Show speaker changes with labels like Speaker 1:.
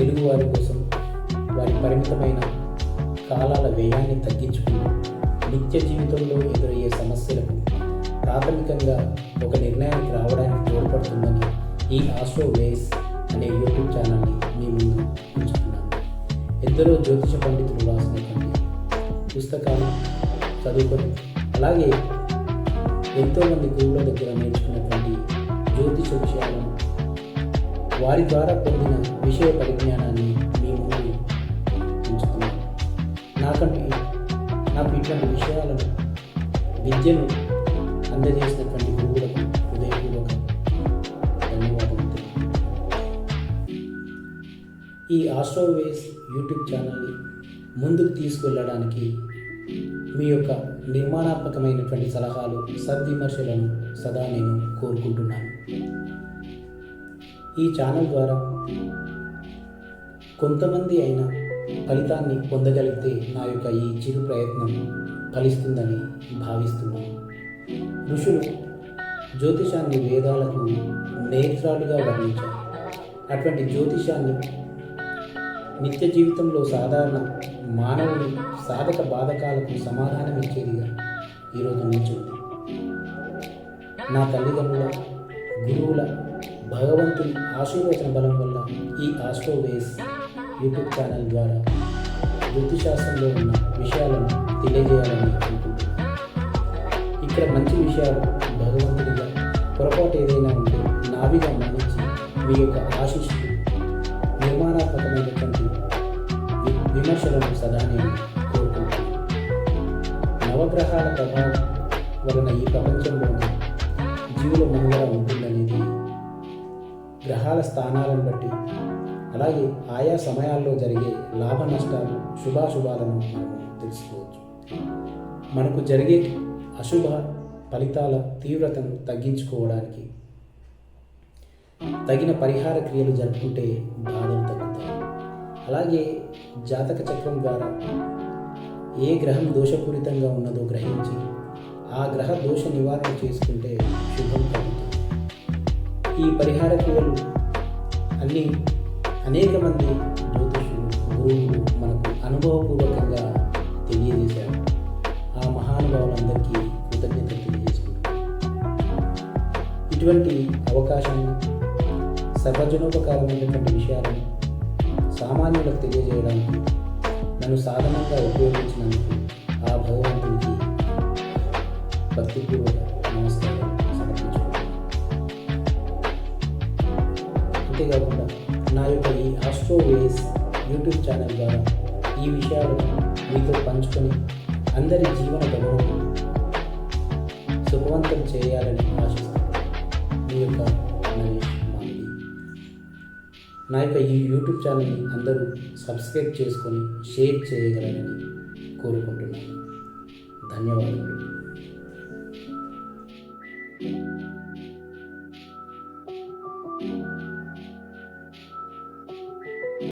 Speaker 1: తెలుగువారి కోసం వారి పరిమితమైన కాలాల వ్యయాన్ని తగ్గించుకుని నిత్య జీవితంలో ఎదురయ్యే సమస్యలకు ప్రాథమికంగా ఒక నిర్ణయానికి రావడానికి తోడ్పడుతుందని ఈ ఆస్ట్రో వేస్ అనే యూట్యూబ్ ఛానల్ని మీ ముందు ఉంచుతున్నాను. ఎందరో జ్యోతిష పండితులు రాసినటువంటి పుస్తకాలు చదువుకొని అలాగే ఎంతోమంది గురువుల దగ్గర నేర్చుకున్నటువంటి జ్యోతిష విషయాలను వారి ద్వారా పొందిన విషయ పరిజ్ఞానాన్ని మీ ముందు ఉంచుతున్నాను. నాకంటే నాకు ఇటువంటి విషయాలను విద్యను అందజేసినటువంటి గురువులకు హృదయపూర్వక ధన్యవాదాలు ఈ ఆస్ట్రోవేస్ యూట్యూబ్ ఛానల్ని ముందుకు తీసుకువెళ్ళడానికి మీ యొక్క నిర్మాణాత్మకమైనటువంటి సలహాలు సద్విమర్శలను సదా నేను కోరుకుంటున్నాను. ఈ ఛానల్ ద్వారా కొంతమంది అయినా ఫలితాన్ని పొందగలిగితే నా యొక్క ఈ చిరు ప్రయత్నం ఫలిస్తుందని భావిస్తున్నాను. ఋషులు జ్యోతిషాన్ని వేదాలకు నేత్రాలుగా వర్ణించారు. అటువంటి జ్యోతిషాన్ని నిత్య జీవితంలో సాధారణ మానవుని సాధక బాధకాలకు సమాధానం ఇచ్చేదిగా ఈరోజు నిల్చుంది నా తల్లిదండ్రుల గురువుల భగవంతుని ఆశీర్వచన బలం వల్ల ఈ ఆస్ట్రోవేస్ యూట్యూబ్ ఛానల్ ద్వారా జ్యోతిశాస్త్రంలో ఉన్న విషయాలను తెలియజేయాలని అనుకుంటున్నాను. ఇక్కడ మంచి విషయాలు భగవంతుడిగా పొరపాటు ఏదైనా ఉంటే నావిగా మన్నించి మీ యొక్క ఆశిష్లు నిర్మాణాత్మకమైనటువంటి విమర్శలను సదా నేను కోరుకుంటున్నాను. నవగ్రహాల ప్రభావం వలన ఈ ప్రపంచంలోని జీవుల మనుగడ ఉంటుందనేది గ్రహాల స్థానాలను బట్టి. అలాగే ఆయా సమయాల్లో జరిగే లాభ నష్టాలు శుభాశుభాలను మనము తెలుసుకోవచ్చు. మనకు జరిగే అశుభ ఫలితాల తీవ్రతను తగ్గించుకోవడానికి తగిన పరిహార క్రియలు జరుపుకుంటే బాధలు తగ్గుతాయి. అలాగే జాతక చక్రం ద్వారా ఏ గ్రహం దోషపూరితంగా ఉన్నదో గ్రహించి ఆ గ్రహ దోష నివారణ చేసుకుంటే శుభం కలుగుతుంది. ఈ పరిహార క్రియలు అన్నీ అనేక మంది జ్యోతిషులు గురువులు మనకు అనుభవపూర్వకంగా తెలియజేశారు. ఆ మహానుభావులందరికీ కృతజ్ఞత తెలియజేసుకుంటున్నాను. ఇటువంటి అవకాశం సర్వజనోపకారమైనటువంటి విషయాలను సామాన్యులకు తెలియజేయడానికి నన్ను సాధనంగా ఉపయోగించినందుకు ఆ భగవంతునికి భక్తిపూర్వక అంతేకాకుండా నా యొక్క ఈ ఆస్ట్రోవేస్ యూట్యూబ్ ఛానల్ ద్వారా ఈ విషయాలను మీతో పంచుకొని అందరి జీవన గౌరవం సుఖవంతం చేయాలని ఆశిస్తాను మీ యొక్క నరేష్ మామిడి నా యొక్క ఈ యూట్యూబ్ ఛానల్ని అందరూ సబ్స్క్రైబ్ చేసుకొని షేర్ చేయగలరని కోరుకుంటున్నాను. ధన్యవాదాలు